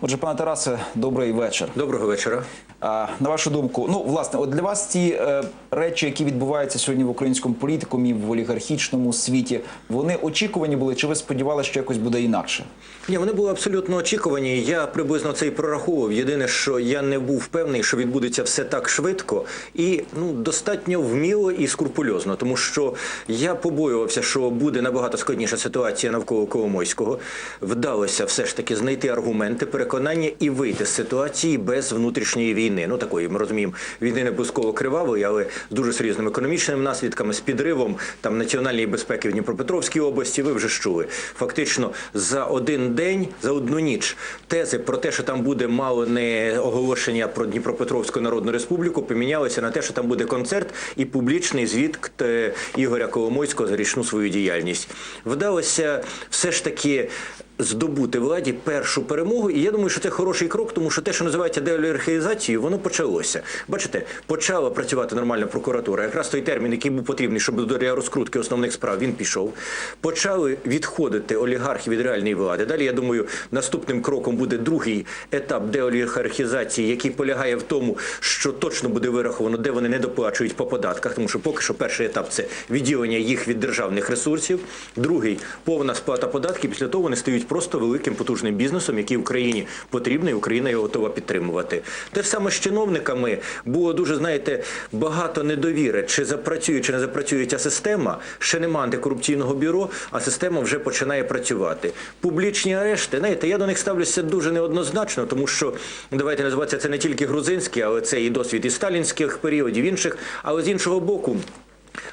Отже, пане Тарасе, добрий вечір. Доброго вечора. А, на вашу думку, ну власне, от для вас ті е, речі, які відбуваються сьогодні в українському політикумі, в олігархічному світі, вони очікувані були? Чи ви сподівалися, що якось буде інакше? Ні, вони були абсолютно очікувані. Я приблизно це і прораховував. Єдине, що я не був впевнений, що відбудеться все так швидко і ну достатньо вміло і скрупульозно, тому що я побоювався, що буде набагато складніша ситуація навколо Коломойського. Вдалося все ж таки знайти аргументи, переконання і вийти з ситуації без внутрішньої війни. Ну такої ми розуміємо, війни не обов'язково кривавої, але з дуже серйозними економічними наслідками, з підривом там національної безпеки в Дніпропетровській області. Ви вже чули. Фактично за один день, за одну ніч, тези про те, що там буде мало не оголошення про Дніпропетровську Народну Республіку, помінялися на те, що там буде концерт і публічний звіт е, Ігоря Коломойського за річну свою діяльність. Вдалося все ж таки. Здобути владі першу перемогу, і я думаю, що це хороший крок, тому що те, що називається деолігархізацією, воно почалося. Бачите, почала працювати нормальна прокуратура. Якраз той термін, який був потрібний, щоб для розкрутки основних справ він пішов. Почали відходити олігархи від реальної влади. Далі я думаю, наступним кроком буде другий етап деолігархізації, який полягає в тому, що точно буде вираховано, де вони не доплачують по податках, тому що поки що перший етап це відділення їх від державних ресурсів. Другий повна сплата податків. Після того вони стають просто великим потужним бізнесом, який Україні потрібно, і Україна його готова підтримувати. Те ж саме з чиновниками було дуже, знаєте, багато недовіри, чи запрацює, чи не запрацює ця система. Ще нема антикорупційного бюро, а система вже починає працювати. Публічні арешти, знаєте, я до них ставлюся дуже неоднозначно, тому що давайте називатися це не тільки грузинський, але це і досвід і сталінських періодів інших. Але з іншого боку.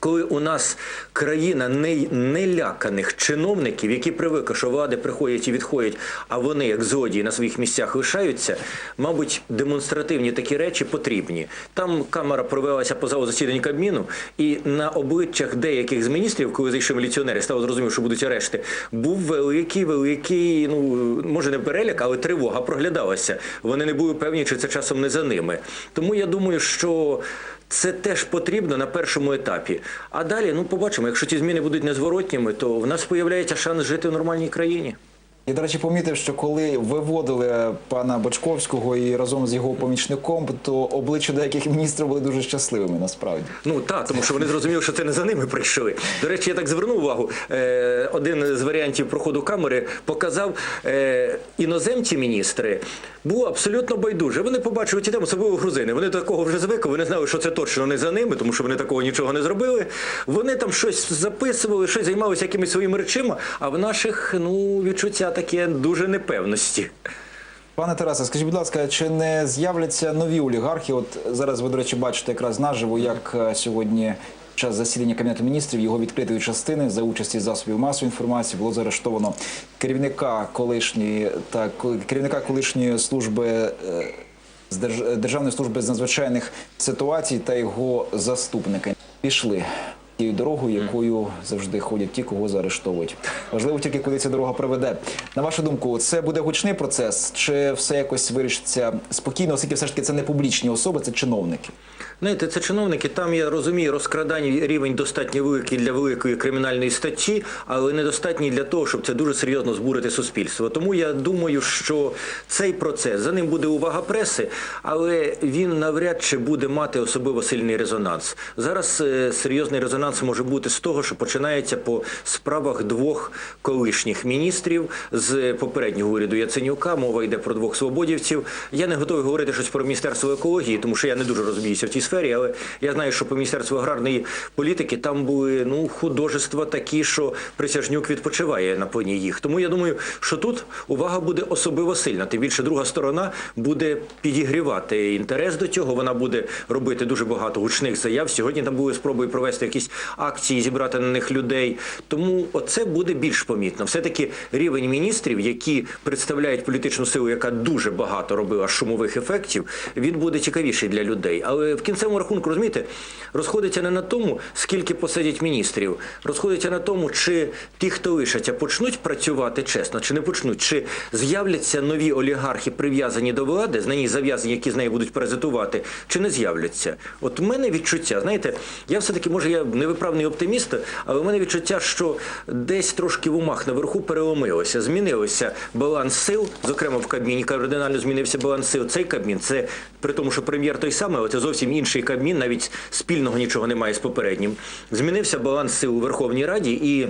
Коли у нас країна не, неляканих чиновників, які привикли, що влади приходять і відходять, а вони, як злодії, на своїх місцях лишаються, мабуть, демонстративні такі речі потрібні. Там камера провелася по залу засідань Кабміну, і на обличчях деяких з міністрів, коли зайшли міліціонери, стало зрозуміло, що будуть арешти, був великий, великий, ну може не переляк, але тривога проглядалася. Вони не були певні, чи це часом не за ними. Тому я думаю, що. Це теж потрібно на першому етапі. А далі, ну побачимо, якщо ці зміни будуть незворотніми, то в нас з'являється шанс жити в нормальній країні. Я, до речі, помітив, що коли виводили пана Бочковського і разом з його помічником, то обличчя деяких міністрів були дуже щасливими насправді. Ну так, тому що вони зрозуміли, що це не за ними прийшли. До речі, я так звернув увагу. Е, один з варіантів проходу камери показав е, іноземці міністри. Було абсолютно байдуже. Вони побачили ті теми, особливо грузини. Вони такого вже звикли, вони знали, що це точно не за ними, тому що вони такого нічого не зробили. Вони там щось записували, щось займалися якимись своїми речима, а в наших ну відчуття таке дуже непевності. Пане Тарасе, скажіть, будь ласка, чи не з'являться нові олігархи? От зараз ви, до речі, бачите якраз наживо, як е, сьогодні. під Час засідання кабінету міністрів його відкритої частини за участі засобів масової інформації було заарештовано керівника колишньої та керівника колишньої служби е, з Держ- Державної служби з надзвичайних ситуацій та його заступника. Пішли тією дорогою, якою завжди ходять ті, кого заарештовують. Важливо тільки куди ця дорога приведе. На вашу думку, це буде гучний процес, чи все якось вирішиться спокійно, оскільки все ж таки це не публічні особи, це чиновники. Знаєте, це чиновники. Там я розумію, розкрадань рівень достатньо великий для великої кримінальної статті, але недостатній для того, щоб це дуже серйозно збурити суспільство. Тому я думаю, що цей процес за ним буде увага преси, але він навряд чи буде мати особливо сильний резонанс. Зараз е, серйозний резонанс може бути з того, що починається по справах двох колишніх міністрів з попереднього уряду Яценюка. Мова йде про двох свободівців. Я не готовий говорити щось про міністерство екології, тому що я не дуже розуміюся в цій сфері, але я знаю, що по міністерству аграрної політики там були ну художества такі, що присяжнюк відпочиває на плані їх. Тому я думаю, що тут увага буде особливо сильна. Тим більше друга сторона буде підігрівати інтерес до цього. Вона буде робити дуже багато гучних заяв. Сьогодні там були спроби провести якісь акції, зібрати на них людей. Тому оце буде більш помітно. Все таки рівень міністрів, які представляють політичну силу, яка дуже багато робила шумових ефектів, він буде цікавіший для людей. Але в кінцевому рахунку, розумієте, розходиться не на тому, скільки посадять міністрів, розходиться на тому, чи ті, хто лишаться, почнуть працювати чесно, чи не почнуть, чи з'являться нові олігархи, прив'язані до влади, на ній зав'язані, які з нею будуть паразитувати, чи не з'являться. От у мене відчуття, знаєте, я все-таки, може, я не невиправний оптиміст, але в мене відчуття, що десь трошки в умах наверху переломилося. Змінилося баланс сил, зокрема в Кабміні кардинально змінився баланс сил. Цей Кабмін це при тому, що прем'єр той самий, але це зовсім інший Кабмін, навіть спільного нічого немає з попереднім. Змінився баланс сил у Верховній Раді і.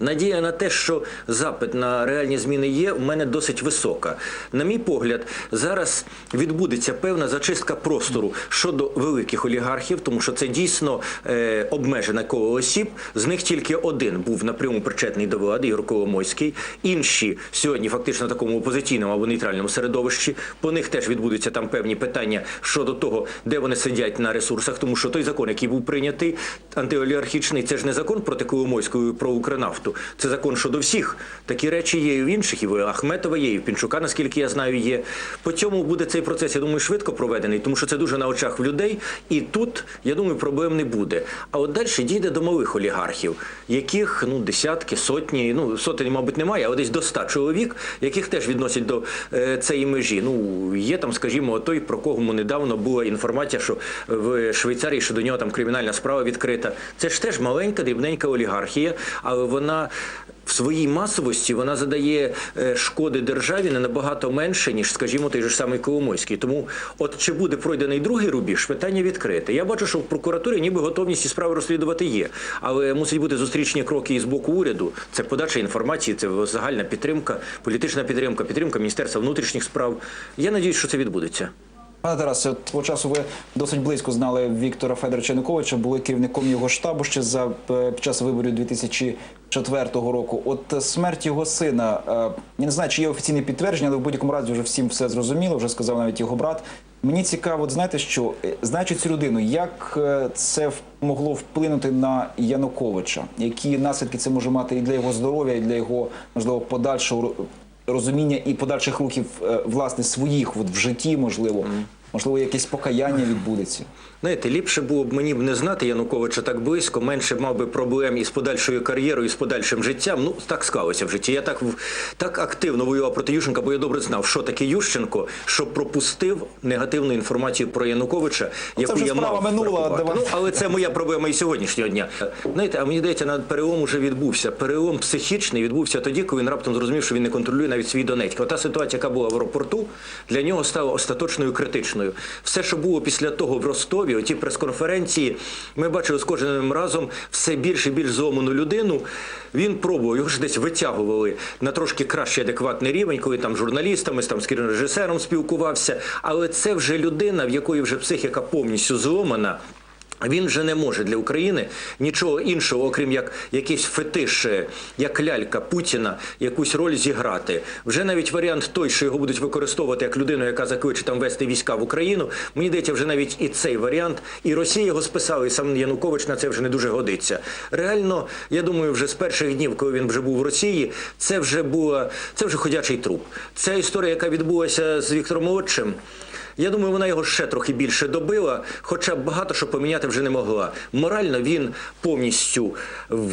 Надія на те, що запит на реальні зміни є, у мене досить висока. На мій погляд, зараз відбудеться певна зачистка простору щодо великих олігархів, тому що це дійсно е, обмежене коло осіб. З них тільки один був напряму причетний до влади, Ігор Коломойський. Інші сьогодні фактично в такому опозиційному або нейтральному середовищі. По них теж відбудуться там певні питання щодо того, де вони сидять на ресурсах, тому що той закон, який був прийнятий, антиолігархічний, це ж не закон проти Коломойської про Укрнафту. Це закон щодо всіх. Такі речі є і в інших, і в Ахметова є, і в Пінчука, наскільки я знаю, є. По цьому буде цей процес, я думаю, швидко проведений, тому що це дуже на очах в людей. І тут, я думаю, проблем не буде. А от далі дійде до малих олігархів, яких ну десятки, сотні, ну сотень, мабуть, немає, але десь до ста чоловік, яких теж відносять до е, цієї межі. Ну є там, скажімо, той, про кого недавно була інформація, що в Швейцарії що до нього там кримінальна справа відкрита. Це ж теж маленька, дрібненька олігархія, але вона. В своїй масовості вона задає е, шкоди державі не набагато менше, ніж, скажімо, той же самий Коломойський. Тому, от чи буде пройдений другий рубіж, питання відкрите. Я бачу, що в прокуратурі ніби готовність ці справи розслідувати є, але мусять бути зустрічні кроки і з боку уряду. Це подача інформації, це загальна підтримка, політична підтримка, підтримка Міністерства внутрішніх справ. Я надіюсь, що це відбудеться. Пане Тарасе, от свого часу ви досить близько знали Віктора Федоровича Януковича, були керівником його штабу ще за е, під час виборів 2004 року. От е, смерть його сина, е, я не знаю, чи є офіційне підтвердження, але в будь-якому разі вже всім все зрозуміло, вже сказав навіть його брат. Мені цікаво, от знаєте що, знаючи цю людину, як це могло вплинути на Януковича? Які наслідки це може мати і для його здоров'я, і для його можливо подальшого розуміння і подальших рухів е, власне своїх от в житті, можливо, можливо, якесь покаяння відбудеться. Знаєте, ліпше було б мені б не знати Януковича так близько, менше б мав би проблем із подальшою кар'єрою, і з подальшим життям. Ну так склалося в житті. Я так так активно воював проти Ющенка, бо я добре знав, що таке Ющенко, що пропустив негативну інформацію про Януковича, яку вже я мав минула, Ну, але це моя проблема і сьогоднішнього дня. Знаєте, а мені здається, на перелом уже відбувся. Перелом психічний відбувся тоді, коли він раптом зрозумів, що він не контролює навіть свій Донецьк. Ота ситуація, яка була в аеропорту, для нього стала остаточною критичною. Все, що було після того в Ростові, оті прес-конференції, ми бачили з кожним разом все більше і більш зломану людину. Він пробував, його ж десь витягували на трошки кращий адекватний рівень, коли там журналістами, там з кінорежисером спілкувався. Але це вже людина, в якої вже психіка повністю зломана. Він вже не може для України нічого іншого, окрім як якийсь фетиш, е, як лялька Путіна, якусь роль зіграти. Вже навіть варіант той, що його будуть використовувати як людину, яка закличе там вести війська в Україну. Мені здається, вже навіть і цей варіант, і Росія його списала, і сам Янукович на це вже не дуже годиться. Реально, я думаю, вже з перших днів, коли він вже був в Росії, це вже була це вже ходячий труп. Ця історія, яка відбулася з Віктором Молодшим. Я думаю, вона його ще трохи більше добила, хоча багато що поміняти вже не могла. Морально він повністю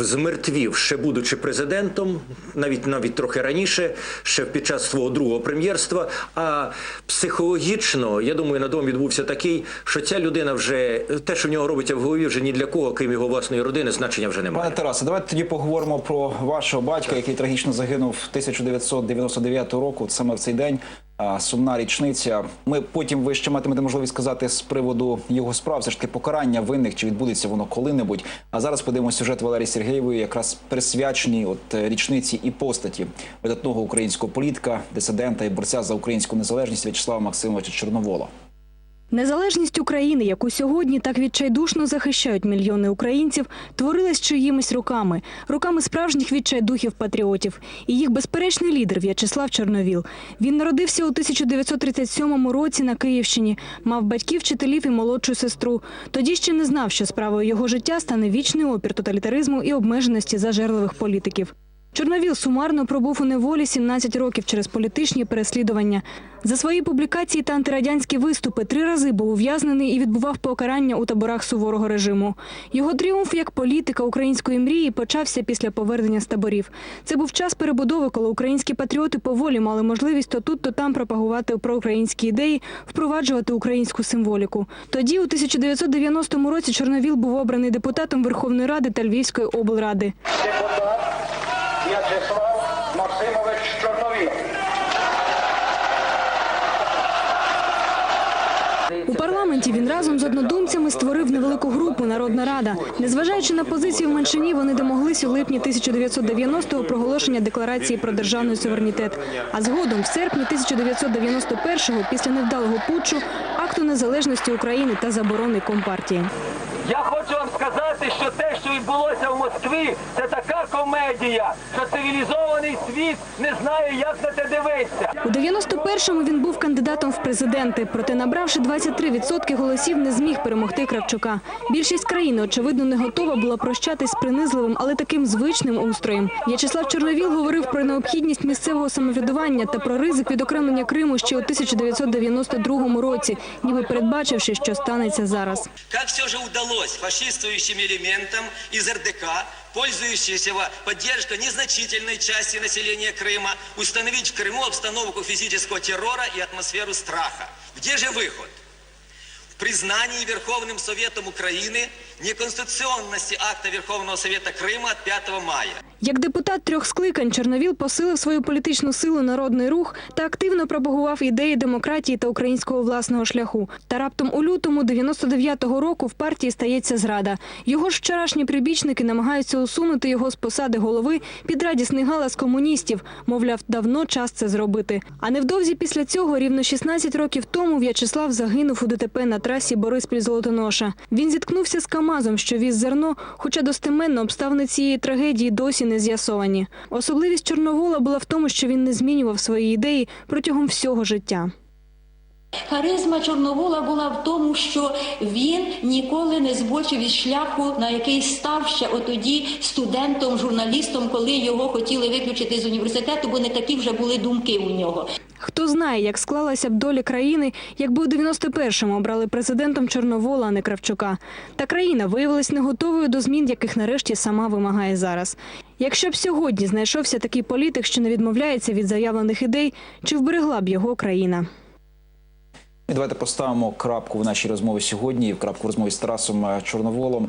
змертвів, ще будучи президентом, навіть навіть трохи раніше, ще під час свого другого прем'єрства. А психологічно, я думаю, на дом відбувся такий, що ця людина вже те, що в нього робиться в голові, вже ні для кого, крім його власної родини, значення вже немає. Пане Тарасе, давайте тоді поговоримо про вашого батька, який трагічно загинув 1999 року. Саме в цей день сумна річниця. Ми потім ви ще матимете можливість сказати з приводу його справ, все ж таки покарання винних, чи відбудеться воно коли-небудь. А зараз подивимося сюжет Валерії Сергієвої, якраз присвячений от е, річниці і постаті видатного українського політика, дисидента і борця за українську незалежність В'ячеслава Максимовича Чорновола. Незалежність України, яку сьогодні так відчайдушно захищають мільйони українців, творилась чиїмись руками, руками справжніх відчайдухів патріотів. І їх безперечний лідер В'ячеслав Чорновіл. Він народився у 1937 році на Київщині, мав батьків, вчителів і молодшу сестру. Тоді ще не знав, що справою його життя стане вічний опір тоталітаризму і обмеженості зажерливих політиків. Чорновіл сумарно пробув у неволі 17 років через політичні переслідування. За свої публікації та антирадянські виступи три рази був ув'язнений і відбував покарання у таборах суворого режиму. Його тріумф як політика української мрії почався після повернення з таборів. Це був час перебудови, коли українські патріоти поволі мали можливість то тут, то там пропагувати проукраїнські ідеї, впроваджувати українську символіку. Тоді, у 1990 році, Чорновіл був обраний депутатом Верховної Ради та Львівської облради. В'ячеслав Максимович Чорновіл. У парламенті він разом з однодумцями створив невелику групу Народна Рада. Незважаючи на позицію в меншині, вони домоглись у липні 1990-го проголошення декларації про державний суверенітет. А згодом, в серпні 1991-го, після невдалого путчу, акту незалежності України та заборони компартії. Я хочу вам сказати, що те, що відбулося в Москві, це така комедія, що цивілізований світ не знає, як на це дивитися. У 91-му він був кандидатом в президенти, проте набравши 23% голосів, не зміг перемогти Кравчука. Більшість країни, очевидно, не готова була прощатись з принизливим, але таким звичним устроєм. В'ячеслав Чорновіл говорив про необхідність місцевого самоврядування та про ризик відокремлення Криму ще у 1992 році, ніби передбачивши, що станеться зараз. Как все же удалось фашистующим элементам из РДК, пользующимся поддержкой незначительной части населения Крыма, установить в Крыму обстановку физического террора и атмосферу страха? Где же выход? В признании Верховным Советом Украины неконституционности акта Верховного Совета Крыма от 5 мая. Як депутат трьох скликань Чорновіл посилив свою політичну силу народний рух та активно пропагував ідеї демократії та українського власного шляху. Та раптом у лютому 99-го року в партії стається зрада. Його ж вчорашні прибічники намагаються усунути його з посади голови під радісний галас комуністів. Мовляв, давно час це зробити. А невдовзі після цього, рівно 16 років тому, В'ячеслав загинув у ДТП на трасі Бориспіль-Золотоноша. Він зіткнувся з КАМАЗом, що віз зерно, хоча достеменно обставини цієї трагедії досі не з'ясовані. Особливість Чорновола була в тому, що він не змінював свої ідеї протягом всього життя. Харизма Чорновола була в тому, що він ніколи не збочив із шляху, на який став ще отоді студентом, журналістом, коли його хотіли виключити з університету, бо не такі вже були думки у нього. Хто знає, як склалася б доля країни, якби у 91-му обрали президентом Чорновола, а не Кравчука. Та країна виявилась не готовою до змін, яких нарешті сама вимагає зараз. Якщо б сьогодні знайшовся такий політик, що не відмовляється від заявлених ідей, чи вберегла б його країна? І давайте поставимо крапку в нашій розмові сьогодні, в крапку в розмові з Тарасом Чорноволом.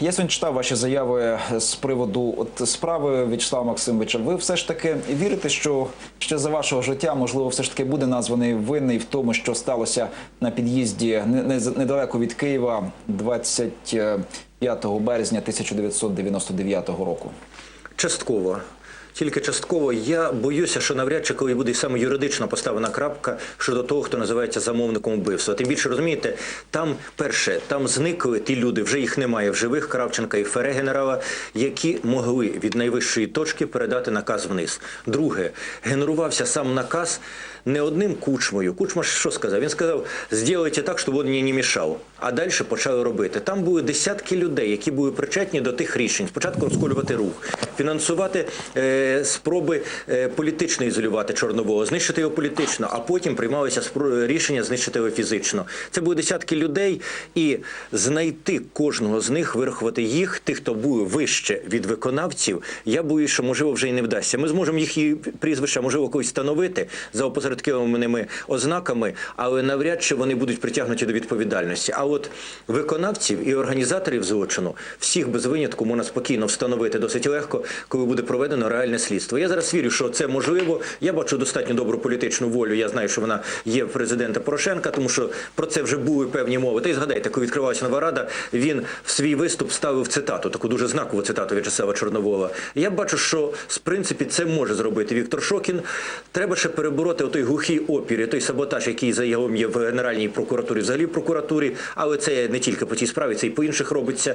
Я сьогодні читав ваші заяви з приводу от справи В'ячеслава Максимовича. Ви все ж таки вірите, що ще за вашого життя, можливо, все ж таки буде названий винний в тому, що сталося на під'їзді не- не- недалеко від Києва 25 березня 1999 року. Частково. Тільки частково я боюся, що навряд чи коли буде саме юридично поставлена крапка щодо того, хто називається замовником вбивства. Тим більше розумієте, там перше, там зникли ті люди, вже їх немає в живих Кравченка і Фере генерала, які могли від найвищої точки передати наказ вниз. Друге, генерувався сам наказ не одним кучмою. Кучма що сказав? Він сказав: зробіть так, щоб він мені не мішав. А далі почали робити. Там були десятки людей, які були причетні до тих рішень. Спочатку розколювати рух, фінансувати е, спроби е, політично ізолювати Чорнового, знищити його політично, а потім приймалися рішення знищити його фізично. Це були десятки людей, і знайти кожного з них, вирахувати їх, тих, хто був вище від виконавців. Я боюсь, що можливо вже і не вдасться. Ми зможемо їх і прізвища, можливо, когось встановити за опосередкованими ознаками, але навряд чи вони будуть притягнуті до відповідальності. А от виконавців і організаторів злочину всіх без винятку можна спокійно встановити досить легко, коли буде проведено реальне слідство. Я зараз вірю, що це можливо. Я бачу достатньо добру політичну волю. Я знаю, що вона є в президента Порошенка, тому що про це вже були певні мови. Та й згадайте, коли відкривалася нова рада, він в свій виступ ставив цитату, таку дуже знакову цитату В'ячеслава Чорновола. Я бачу, що в принципі це може зробити Віктор Шокін. Треба ще перебороти отой глухий опір, той саботаж, який загалом є в Генеральній прокуратурі, взагалі в прокуратурі, але це не тільки по цій справі, це і по інших робиться.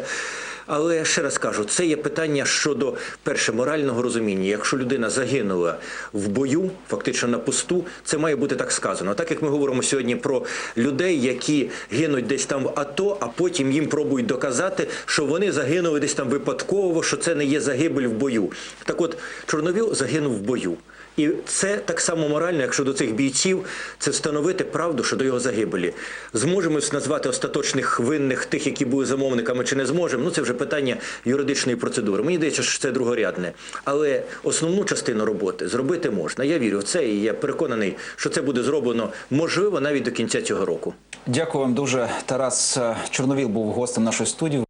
Але ще раз кажу, це є питання щодо перше морального розуміння. Якщо людина загинула в бою, фактично на посту, це має бути так сказано. Так як ми говоримо сьогодні про людей, які гинуть десь там в АТО, а потім їм пробують доказати, що вони загинули десь там випадково, що це не є загибель в бою. Так от Чорновіл загинув в бою. І це так само морально, як щодо цих бійців, це встановити правду щодо його загибелі. Зможемо назвати остаточних винних тих, які були замовниками, чи не зможемо. Ну це вже питання юридичної процедури. Мені здається, що це другорядне. Але основну частину роботи зробити можна. Я вірю в це, і я переконаний, що це буде зроблено можливо навіть до кінця цього року. Дякую вам дуже. Тарас е, Чорновіл був гостем нашої студії.